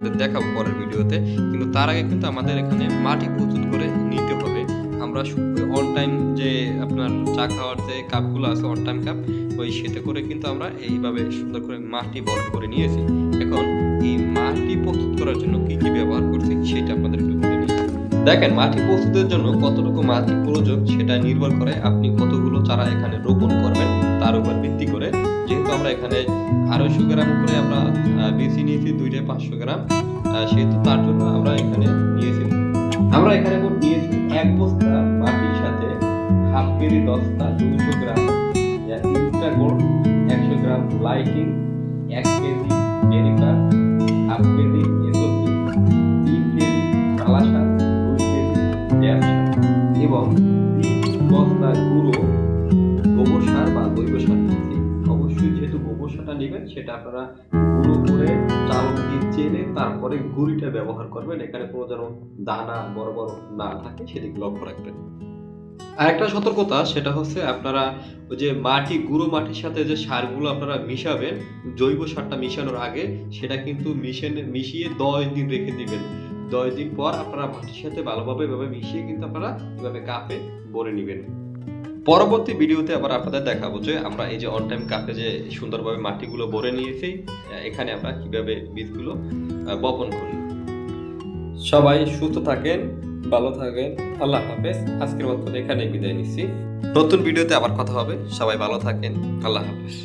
দেখাবো পরের ভিডিওতে। কিন্তু তার আগে কিন্তু আমাদের এখানে মাটি প্রস্তুত করে নিতে হবে। আমরা অন টাইম যে আপনার চা খাওয়ার যে কাপগুলো আছে অন টাইম কাপ ওই সেতে করে কিন্তু আমরা এইভাবে সুন্দর করে মাটি বরফ করে নিয়েছি। এখন এই মাটি প্রস্তুত করার জন্য কি কি ব্যবহার করছি সেটা আপনাদের একটু বলে নিই দেখেন, মাটি প্রস্তুতের জন্য কতটুকু মাটি প্রয়োজন সেটা নির্ভর করে আপনি কতগুলো চারা এখানে রোপণ করবেন। তার উপর ভিত্তি করে যেহেতু আমরা এখানে আড়াইশো গ্রাম করে আমরা নিয়েছি দুইটা পাঁচশো গ্রাম। সেহেতু তার জন্য আমরা এখানে নিয়েছি। আমরা এখানে নিয়েছি এক বস্তা মাটির সাথে হাফ কেজি দশটা দুশো গ্রাম। ইনস্টা গোল্ড একশো গ্রাম লাইটিং, এক K G ডেরিকা half K G S O C তিন কেজি কালা সার দুই কেজি ড্যাম এবং বস্তা গুঁড়ো গোবর সার বা জৈব সার অবশ্যই যেহেতু গোবর সারটা নেবেন, সেটা আপনারা গুঁড়ো করে চাল দিয়ে চেলে তারপরে গুঁড়িটা ব্যবহার করবেন। এখানে কোনো যেন দানা বড় বড় না থাকে, সেদিকে লক্ষ্য রাখবেন। আরেকটা সতর্কতা, সেটা হচ্ছে আপনারা ওই যে মাটি, গুঁড়ো মাটির সাথে যে সারগুলো আপনারা মিশাবেন, জৈব সারটা মিশানোর আগে, সেটা কিন্তু মিশিয়ে মিশিয়ে দশ দিন রেখে দিবেন। দশ দিন পর আপনারা মাটির সাথে ভালোভাবে এভাবে মিশিয়ে কিন্তু আপনারা এভাবে কাপে ভরে নেবেন। পরবর্তী ভিডিওতে আবার আপনাদের দেখাবো যে আমরা এই যে অন টাইম কাপে যে সুন্দরভাবে মাটিগুলো ভরে নিয়েছি এখানে আমরা কীভাবে বীজগুলো বপন করি। সবাই সুস্থ থাকেন, ভালো থাকেন, আল্লাহ হাফেজ। আজকের মতন এখানে বিদায় নিচ্ছি। নতুন ভিডিওতে আবার কথা হবে। সবাই ভালো থাকেন, আল্লাহ হাফেজ।